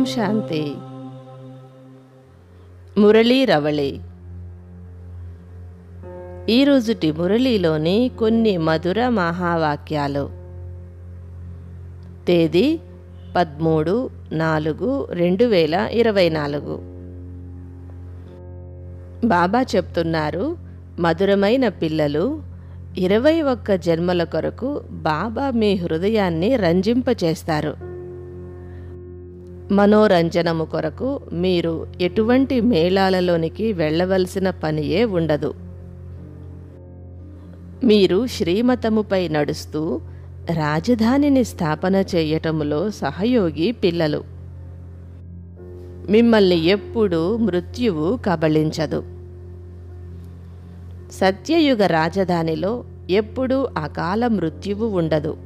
ఓం శాంతి. మురళీ రవళి. ఈరోజుటి మురళీలోని కొన్ని మధుర మహావాక్యాలు. తేదీ పదమూడు నాలుగు రెండు వేల ఇరవై నాలుగు. బాబా చెప్తున్నారు మధురమైన పిల్లలు ఇరవై ఒక్క జన్మల కొరకు బాబా మీ హృదయాన్ని రంజింపచేస్తారు. మనోరంజనము కొరకు మీరు ఎటువంటి మేళాలలోనికి వెళ్ళవలసిన పనియే ఉండదు. మీరు శ్రీమతముపై నడుస్తూ రాజధానిని స్థాపన చేయటములో సహయోగి పిల్లలు. మిమ్మల్ని ఎప్పుడూ మృత్యువు కబళించదు. సత్యయుగ రాజధానిలో ఎప్పుడూ అకాల మృత్యువు ఉండదు.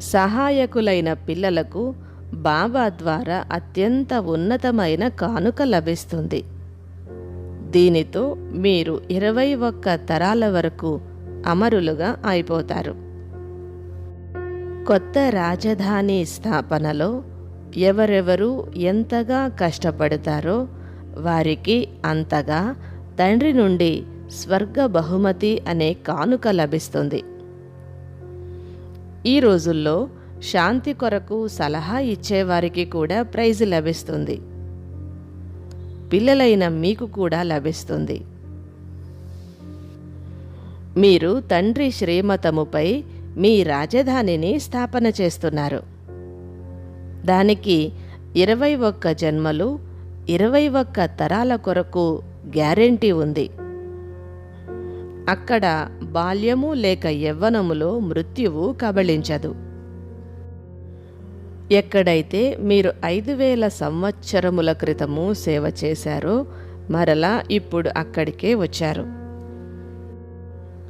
సహాయకులైన పిల్లలకు బాబా ద్వారా అత్యంత ఉన్నతమైన కానుక లభిస్తుంది. దీనితో మీరు ఇరవై ఒక్క తరాల వరకు అమరులుగా అయిపోతారు. కొత్త రాజధాని స్థాపనలో ఎవరెవరు ఎంతగా కష్టపడతారో వారికి అంతగా తండ్రి నుండి స్వర్గ బహుమతి అనే కానుక లభిస్తుంది. ఈ రోజుల్లో శాంతి కొరకు సలహా ఇచ్చేవారికి కూడా ప్రైజ్ లభిస్తుంది. పిల్లలైన మీకు కూడా లభిస్తుంది. మీరు తండ్రి శ్రీమతముపై మీ రాజధానిని స్థాపన చేస్తున్నారు. దానికి ఇరవై ఒక్క జన్మలు ఇరవై ఒక్క తరాల కొరకు గ్యారెంటీ ఉంది. అక్కడ బాల్యము లేక యవ్వనములో మృత్యువు కబళించదు. ఎక్కడైతే మీరు ఐదు వేల సంవత్సరముల క్రితము సేవ చేశారో మరలా ఇప్పుడు అక్కడికే వచ్చారు.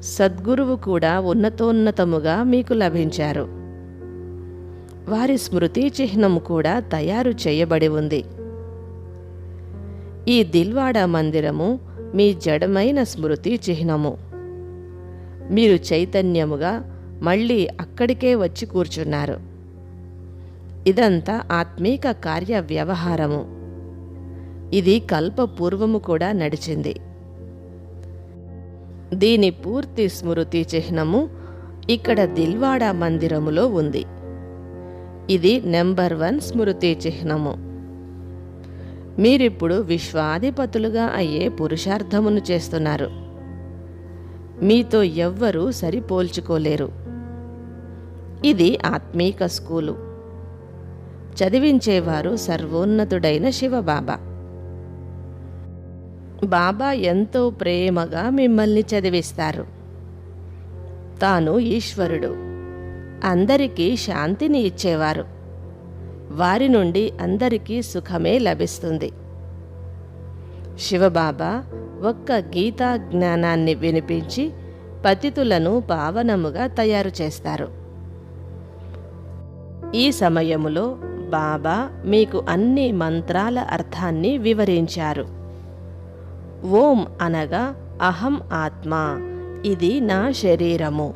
సద్గురువు కూడా ఉన్నతోన్నతముగా మీకు లభించారు. వారి స్మృతి చిహ్నము కూడా తయారు చేయబడి ఉంది. ఈ దిల్వాడా మందిరము మీ జడమైన స్మృతి చిహ్నము. మీరు చైతన్యముగా మళ్ళీ అక్కడికే వచ్చి కూర్చున్నారు. ఇదంతా ఆత్మీక కార్య వ్యవహారము ఇది కల్పపూర్వము కూడా నడిచింది. దీని పూర్తి స్మృతి చిహ్నము ఇక్కడ దిల్వాడా మందిరములో ఉంది. ఇది నెంబర్ వన్ స్మృతి చిహ్నము. మీరిప్పుడు విశ్వాధిపతులుగా అయ్యే పురుషార్థమును చేస్తున్నారు. మీతో ఎవ్వరూ సరిపోల్చుకోలేరు. ఇది ఆత్మీక స్కూలు. చదివించేవారు సర్వోన్నతుడైన శివబాబా. బాబా ఎంతో ప్రేమగా మిమ్మల్ని చదివిస్తారు. తాను ఈశ్వరుడు. అందరికీ శాంతిని ఇచ్చేవారు. వారి నుండి అందరికీ సుఖమే లభిస్తుంది. శివబాబా ఒక్క గీతా జ్ఞానాన్ని వినిపించి పతితులను పావనముగా తయారు చేస్తారు. ఈ సమయములో బాబా మీకు అన్ని మంత్రాల అర్థాన్ని వివరించారు. ఓం అనగా అహం ఆత్మ ఇది నా శరీరము.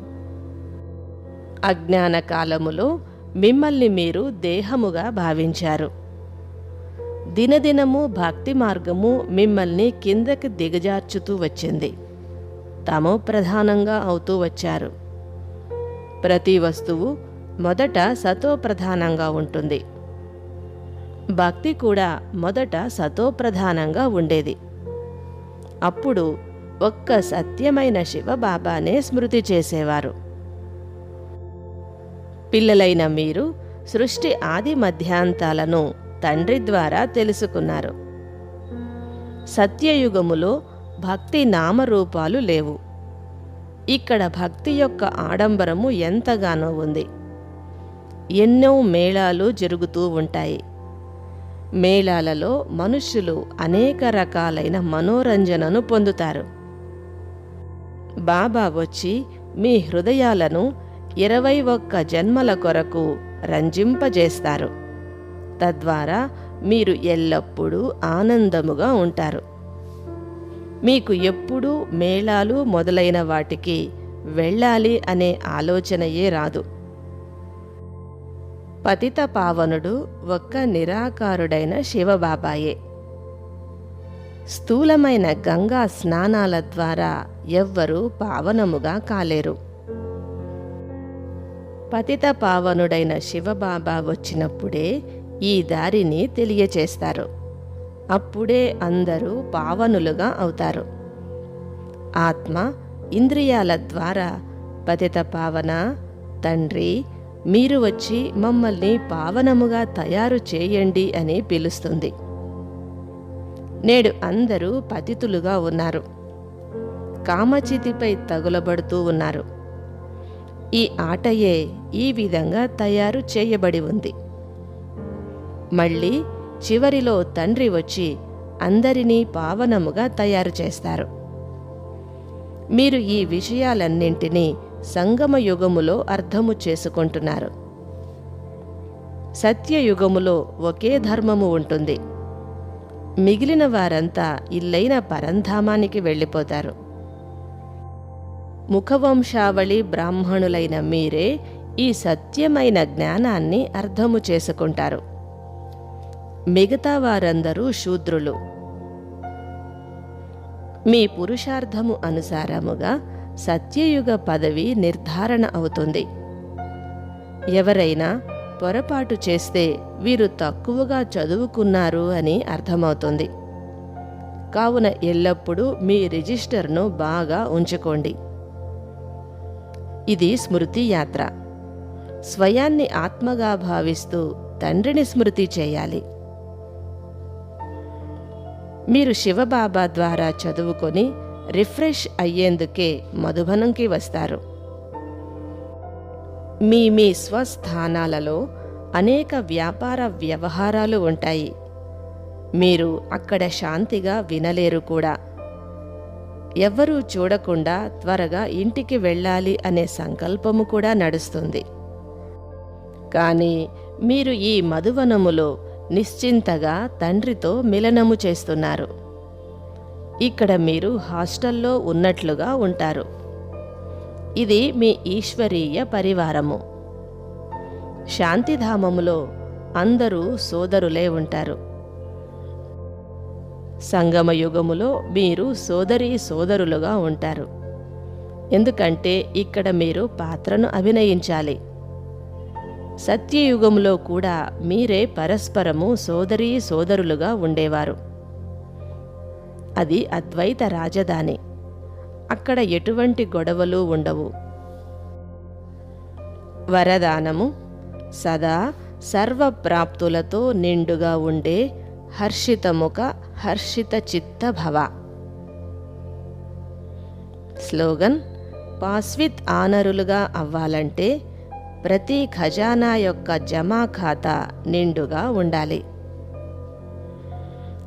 అజ్ఞాన కాలములో మిమ్మల్ని మీరు దేహముగా భావించారు. దినదినము భక్తి మార్గము మిమ్మల్ని కిందకి దిగజార్చుతూ వచ్చింది. తమో ప్రధానంగా అవుతూ వచ్చారు. ప్రతి వస్తువు మొదట సతో ప్రధానంగా ఉంటుంది. భక్తి కూడా మొదట సతోప్రధానంగా ఉండేది. అప్పుడు ఒక్క సత్యమైన శివబాబానే స్మృతి చేసేవారు. పిల్లలైన మీరు సృష్టి ఆది మధ్యాంతాలను తండ్రి ద్వారా తెలుసుకున్నారు. సత్యయుగములో భక్తి నామరూపాలు లేవు. ఇక్కడ భక్తి యొక్క ఆడంబరము ఎంతగానో ఉంది. ఎన్నో మేళాలు జరుగుతూ ఉంటాయి. మేళాలలో మనుష్యులు అనేక రకాలైన మనోరంజనను పొందుతారు. బాబా వచ్చి మీ హృదయాలను ఇరవై ఒక్క జన్మల కొరకు రంజింపజేస్తారు. తద్వారా మీరు ఎల్లప్పుడూ ఆనందముగా ఉంటారు. మీకు ఎప్పుడూ మేళాలు మొదలైన వాటికి వెళ్ళాలి అనే ఆలోచనయే రాదు. పతిత పావనుడు ఒక్క నిరాకారుడైన శివబాబాయే. స్థూలమైన గంగా స్నానాల ద్వారా ఎవ్వరూ పావనముగా కాలేరు. పతిత పావనుడైన శివబాబా వచ్చినప్పుడే ఈ దారిని తెలియచేస్తారు. అప్పుడే అందరూ పావనులుగా అవుతారు. ఆత్మ ఇంద్రియాల ద్వారా పతిత పావన తండ్రి మీరు వచ్చి మమ్మల్ని పావనముగా తయారు చేయండి అని పిలుస్తుంది. నేడు అందరూ పతితులుగా ఉన్నారు. కామచితిపై తగులబడుతూ ఉన్నారు. ఈ ఆటయే ఈ విధంగా తయారు చేయబడి ఉంది. మళ్ళీ చివరిలో తండ్రి వచ్చి అందరినీ పావనముగా తయారు చేస్తారు. మీరు ఈ విషయాలన్నింటినీ సంగమ యుగములో అర్థము చేసుకుంటున్నారు. సత్యయుగములో ఒకే ధర్మము ఉంటుంది. మిగిలిన వారంతా ఇల్లైన పరంధామానికి వెళ్ళిపోతారు. ముఖవంశావళి బ్రాహ్మణులైన మీరే ఈ సత్యమైన జ్ఞానాన్ని అర్థము చేసుకుంటారు. మిగతా వారందరూ శూద్రులు. మీ పురుషార్థము అనుసారముగా సత్యయుగ పదవి నిర్ధారణ అవుతుంది. ఎవరైనా పొరపాటు చేస్తే వీరు తక్కువగా చదువుకున్నారు అని అర్థమవుతుంది. కావున ఎల్లప్పుడూ మీ రిజిస్టర్ను బాగా ఉంచుకోండి. ఇది స్మృతి యాత్ర. స్వయాన్ని ఆత్మగా భావిస్తూ తండ్రిని స్మృతి చేయాలి. మీరు శివబాబా ద్వారా చదువుకొని రిఫ్రెష్ అయ్యేందుకే మధుబనంకి వస్తారు. మీ మీ స్వస్థానాలలో అనేక వ్యాపార వ్యవహారాలు ఉంటాయి. మీరు అక్కడ శాంతిగా వినలేరు కూడా. ఎవ్వరూ చూడకుండా త్వరగా ఇంటికి వెళ్ళాలి అనే సంకల్పము కూడా నడుస్తుంది. కానీ మీరు ఈ మధువనములో నిశ్చింతగా తండ్రితో మిలనము చేస్తున్నారు. ఇక్కడ మీరు హాస్టల్లో ఉన్నట్లుగా ఉంటారు. ఇది మీ ఈశ్వరీయ పరివారము. శాంతిధామములో అందరూ సోదరులే ఉంటారు. సంగమ యుగములో మీరు సోదరి సోదరులుగా ఉంటారు. ఎందుకంటే ఇక్కడ మీరు పాత్రను అభినయించాలి. సత్యయుగంలో కూడా మీరే పరస్పరము సోదరీ సోదరులుగా ఉండేవారు. అది అద్వైత రాజధాని. అక్కడ ఎటువంటి గొడవలు ఉండవు. వరదానము సదా సర్వప్రాప్తులతో నిండుగా ఉండే హర్షితముఖ హర్షిత చిత్త భవ స్లోగన్ పాస్విత్ ఆనరులుగా అవ్వాలంటే ప్రతి ఖజానా యొక్క జమా ఖాతా నిండుగా ఉండాలి.